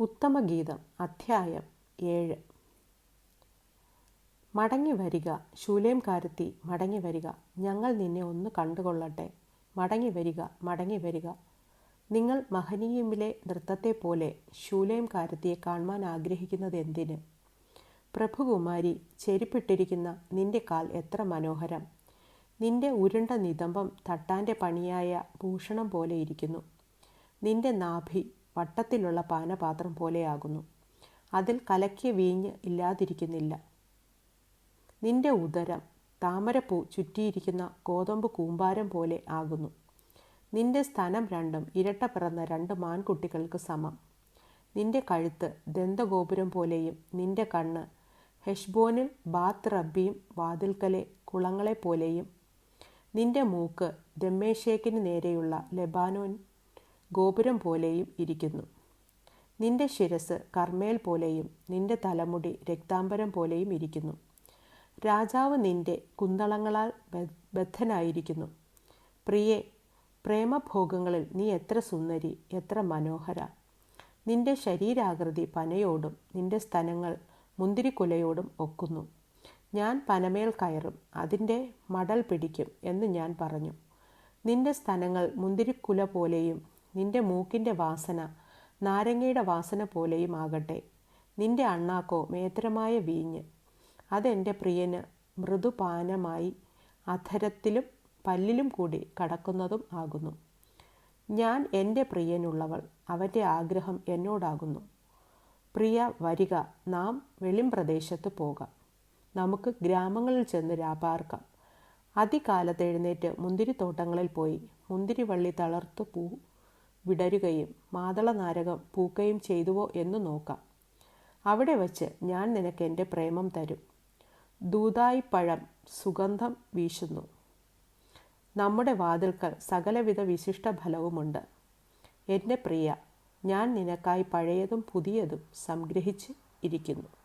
ഉത്തമഗീതം അധ്യായം ഏഴ്. മടങ്ങി വരിക ശൂലേം കാരത്തി മടങ്ങി വരിക ഞങ്ങൾ നിന്നെ ഒന്ന് കണ്ടുകൊള്ളട്ടെ. മടങ്ങി വരിക മടങ്ങി വരിക. നിങ്ങൾ മഹനീയമിലെ ശൂലേം കാർത്തിയേ കാണുവാൻ ആഗ്രഹിക്കുന്നത് എന്തിന്? പ്രഭുകുമാരി ചെരുപ്പിട്ടിരിക്കുന്ന നിന്റെ കാൽ എത്ര മനോഹരം. നിന്റെ ഉരുണ്ട നിതംബം തട്ടാന്റെ പണിയായ ഭൂഷണം പോലെ ഇരിക്കുന്നു. നിന്റെ നാഭി വട്ടത്തിലുള്ള പാനപാത്രം പോലെയാകുന്നു. അതിൽ കലക്കിയ വീഞ്ഞ് ഇല്ലാതിരിക്കുന്നില്ല. നിന്റെ ഉദരം താമരപ്പൂ ചുറ്റിയിരിക്കുന്ന കോതമ്പ് കൂമ്പാരം പോലെ ആകുന്നു. നിന്റെ സ്ഥാനം രണ്ടും ഇരട്ട പിറന്ന രണ്ട് മാൻകുട്ടികൾക്ക് സമം. നിന്റെ കഴുത്ത് ദന്തഗോപുരം പോലെയും നിന്റെ കണ്ണ് ഹെഷ്ബോനിൽ ബാത്ത് റബ്ബിയും വാതിൽക്കലെ കുളങ്ങളെപ്പോലെയും നിന്റെ മൂക്ക് ദമ്മേഷേക്കിന് നേരെയുള്ള ലെബാനോൻ ഗോപുരം പോലെയും ഇരിക്കുന്നു. നിന്റെ ശിരസ് കർമ്മേൽ പോലെയും നിന്റെ തലമുടി രക്താംബരം പോലെയും ഇരിക്കുന്നു. രാജാവ് നിന്റെ കുന്തളങ്ങളാൽ ബദ്ധനായിരിക്കുന്നു. പ്രിയെ പ്രേമഭോഗങ്ങളിൽ നീ എത്ര സുന്ദരി എത്ര മനോഹര. നിന്റെ ശരീരാകൃതി പനയോടും നിന്റെ സ്തനങ്ങൾ മുന്തിരിക്കുലയോടും ഒക്കുന്നു. ഞാൻ പനമേൽ കയറും അതിന്റെ മടൽ പിടിക്കും എന്ന് ഞാൻ പറഞ്ഞു. നിന്റെ സ്തനങ്ങൾ മുന്തിരിക്കുല പോലെയും നിന്റെ മൂക്കിന്റെ വാസന നാരങ്ങയുടെ വാസന പോലെയും ആകട്ടെ. നിന്റെ അണ്ണാക്കോ മേത്തരമായ വീഞ്ഞ്. അതെന്റെ പ്രിയന് മൃദുപാനമായി അധരത്തിലും പല്ലിലും കൂടി കടക്കുന്നതും ആകുന്നു. ഞാൻ എന്റെ പ്രിയനുള്ളവൾ അവന്റെ ആഗ്രഹം എന്നോടാകുന്നു. പ്രിയ വരിക. നാം വെളിം പ്രദേശത്ത് പോകാം. നമുക്ക് ഗ്രാമങ്ങളിൽ ചെന്ന് രാപാർക്കാം. അതികാലത്ത് എഴുന്നേറ്റ് മുന്തിരിത്തോട്ടങ്ങളിൽ പോയി മുന്തിരിവള്ളി തളർത്തു പൂ വിടരുകയും മാതള നാരകം പൂക്കുകയും ചെയ്തുവോ എന്ന് നോക്കാം. അവിടെ വച്ച് ഞാൻ നിനക്ക് എന്റെ പ്രേമം തരും. ദൂതായി പഴം സുഗന്ധം വീശുന്നു. നമ്മുടെ വാതിൽക്കൽ സകലവിധ വിശിഷ്ട ഫലവുമുണ്ട്. എന്റെ പ്രിയ ഞാൻ നിനക്കായി പഴയതും പുതിയതും സംഗ്രഹിച്ച് ഇരിക്കുന്നു.